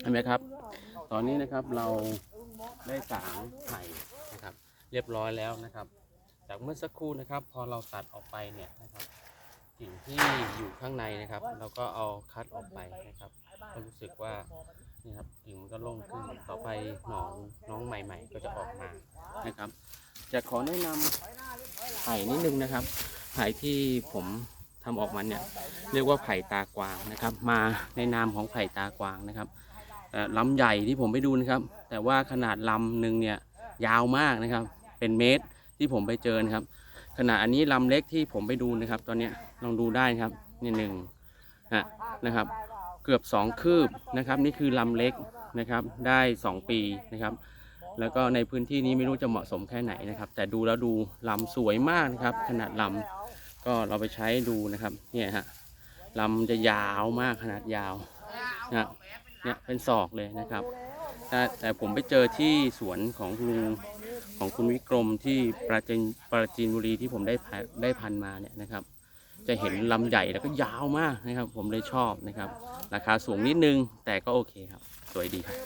เห็นไหมครับ ตอนนี้นะครับเราได้สางไผ่นะครับ เรียบร้อยแล้วนะครับ จากเมื่อสักครู่นะครับ พอเราตัดออกไปเนี่ยนะครับสิ่งที่อยู่ข้างในนะครับ เราก็เอาคัดออกไปนะครับก็รู้สึกว่านี่ครับกิ่งมันก็โล่งขึ้นต่อไปหนอนน้องใหม่ ๆ ก็จะออกมานะครับ จะขอแนะนำไผ่นิดนึงนะครับไผ่ที่ผม ทำออกมาเนี่ยเรียกว่าไผ่ตากวางนะครับ มาในนามของไผ่ตากวางนะครับลำใหญ่ที่ผมไปดูนะครับ แต่ว่าขนาดลำหนึ่งเนี่ยยาวมากนะครับ เป็นเมตรที่ผมไปเจอนะครับ ขนาดอันนี้ลำเล็กที่ผมไปดูนะครับ ตอนนี้ลองดูได้ครับนี่หนึ่งนะนะครับ เกือบสองคืบนะครับ นี่คือลำเล็กนะครับ ได้สองปีนะครับแล้วก็ในพื้นที่นี้ไม่รู้จะเหมาะสมแค่ไหนนะครับ แต่ดูแล้วดูลำสวยมากนะครับ ขนาดลำ ก็เราไปใช้ดูนะครับ เนี่ยฮะลำจะยาวมากขนาดยาวนะเนี่ยเป็นศอกเลยนะครับแต่แต่ผมไปเจอที่สวนของคุณลุงของคุณวิกรมที่ปราจีนปราจีนบุรีที่ผมได้ได้พันมาเนี่ยนะครับ จะเห็นลำใหญ่แล้วก็ยาวมากนะครับ ผมเลยชอบนะครับ ราคาสูงนิดนึงแต่ก็โอเคครับ สวยดีครับ